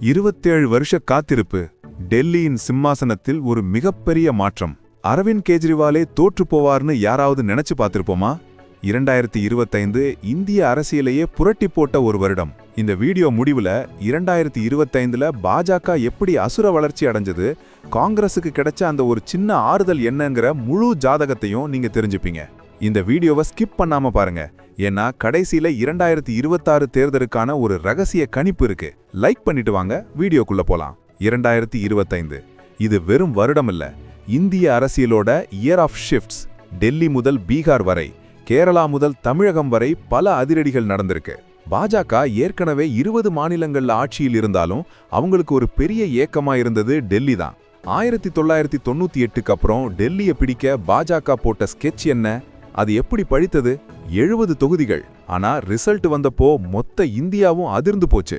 இருபத்தேழு வருஷ காத்திருப்பு டெல்லியின் சிம்மாசனத்தில் ஒரு மிகப்பெரிய மாற்றம். அரவிந்த் கெஜ்ரிவாலே தோற்று போவார்னு யாராவது நினைச்சு பார்த்திருப்போமா? இரண்டாயிரத்தி இருபத்தைந்து இந்திய அரசியலையே புரட்டி போட்ட ஒரு வருடம். இந்த வீடியோ முடிவுல இரண்டாயிரத்தி இருபத்தைந்துல பாஜக எப்படி அசுர வளர்ச்சி அடைஞ்சது காங்கிரஸுக்கு கிடைச்ச அந்த ஒரு சின்ன ஆறுதல் என்னங்கிற முழு ஜாதகத்தையும் நீங்க தெரிஞ்சுப்பீங்க. இந்த வீடியோவை ஸ்கிப் பண்ணாம பாருங்க. ஏன்னா கடைசியில இரண்டாயிரத்தி இருபத்தாறு தேர்தலுக்கான ஒரு ரகசிய கணிப்பு இருக்கு. லைக் பண்ணிட்டு வாங்க வீடியோக்குள்ள போலாம். இரண்டாயிரத்தி இருபத்தைந்து. இது வெறும் வருடம் இல்ல இந்திய அரசியலோட இயர் ஆஃப் ஷிஃப்ட்ஸ் டெல்லி முதல் பீகார் வரை கேரளா முதல் தமிழகம் வரை பல அதிரடிகள் நடந்திருக்கு. பாஜக ஏற்கனவே இருபது மாநிலங்கள்ல ஆட்சியில் இருந்தாலும் அவங்களுக்கு ஒரு பெரிய ஏக்கமா இருந்தது டெல்லி தான். ஆயிரத்தி தொள்ளாயிரத்தி தொண்ணூத்தி எட்டுக்கு அப்புறம் டெல்லியை பிடிக்க பாஜக போட்ட ஸ்கெட்ச் என்ன? அது எப்படி பழித்தது? எழுபது தொகுதிகள். ஆனா ரிசல்ட் வந்தப்போ மொத்த இந்தியாவும் அதிர்ந்து போச்சு.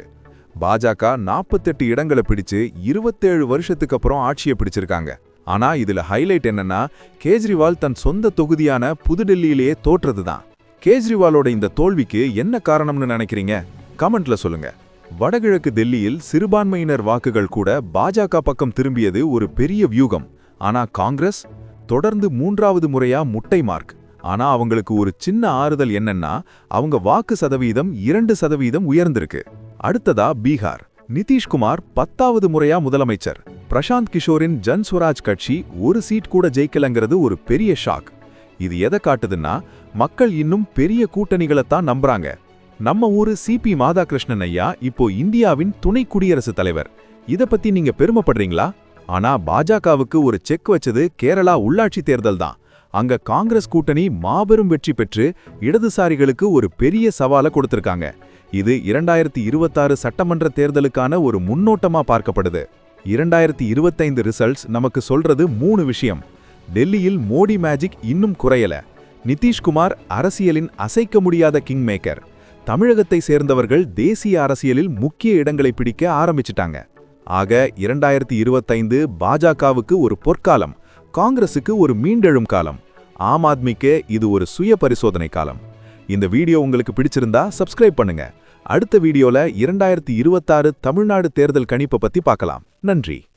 பாஜக நாற்பத்தெட்டு இடங்களை பிடிச்சு இருபத்தேழு வருஷத்துக்கு அப்புறம் ஆட்சியை பிடிச்சிருக்காங்க. ஆனா இதுல ஹைலைட் என்னன்னா கேஜ்ரிவால் தன் சொந்த தொகுதியான புதுடெல்லியிலேயே தோற்றது தான் கேஜ்ரிவாலோட இந்த தோல்விக்கு என்ன காரணம்னு நினைக்கிறீங்க? கமெண்ட்ல சொல்லுங்க. வடகிழக்கு டெல்லியில் சிறுபான்மையினர் வாக்குகள் கூட பாஜக பக்கம் திரும்பியது ஒரு பெரிய வியூகம். ஆனா காங்கிரஸ் தொடர்ந்து மூன்றாவது முறையா முட்டை மார்க். ஆனா அவங்களுக்கு ஒரு சின்ன ஆறுதல் என்னன்னா அவங்க வாக்கு சதவீதம் இரண்டு சதவீதம் உயர்ந்திருக்கு. அடுத்ததா பீகார். நிதிஷ்குமார் பத்தாவது முறையா முதலமைச்சர். பிரசாந்த் கிஷோரின் ஜன்ஸ்வராஜ் கட்சி ஒரு சீட் கூட ஜெயிக்கலங்கிறது ஒரு பெரிய ஷாக். இது எதை காட்டுதுன்னா மக்கள் இன்னும் பெரிய கூட்டணிகளைத்தான் நம்புறாங்க. நம்ம ஊரு சிபி மாதாகிருஷ்ணன் ஐயா இப்போ இந்தியாவின் துணை குடியரசுத் தலைவர். இத பத்தி நீங்க பெருமைப்படுறீங்களா? ஆனா பாஜகவுக்கு ஒரு செக் வச்சது கேரளா உள்ளாட்சி தேர்தல் தான். அங்க காங்கிரஸ் கூட்டணி மாபெரும் வெற்றி பெற்று இடதுசாரிகளுக்கு ஒரு பெரிய சவாலை கொடுத்திருக்காங்க. இது இரண்டாயிரத்தி இருபத்தாறு சட்டமன்ற தேர்தலுக்கான ஒரு முன்னோட்டமா பார்க்கப்படுது. இரண்டாயிரத்தி இருபத்தைந்து ரிசல்ட்ஸ் நமக்கு சொல்றது மூணு விஷயம். டெல்லியில் மோடி மேஜிக் இன்னும் குறையல. நிதிஷ்குமார் அரசியலின் அசைக்க முடியாத கிங் மேக்கர் தமிழகத்தை சேர்ந்தவர்கள் தேசிய அரசியலில் முக்கிய இடங்களை பிடிக்க ஆரம்பிச்சிட்டாங்க. ஆக இரண்டாயிரத்தி இருபத்தைந்து பாஜகவுக்கு ஒரு பொற்காலம். காங்கிரஸுக்கு ஒரு மீண்டெழும் காலம். ஆம் ஆத்மிக்கு இது ஒரு சுய பரிசோதனை காலம். இந்த வீடியோ உங்களுக்கு பிடிச்சிருந்தா சப்ஸ்கிரைப் பண்ணுங்க. அடுத்த வீடியோல இரண்டாயிரத்தி இருபத்தாறு தமிழ்நாடு தேர்தல் கணிப்பை பத்தி பார்க்கலாம். நன்றி.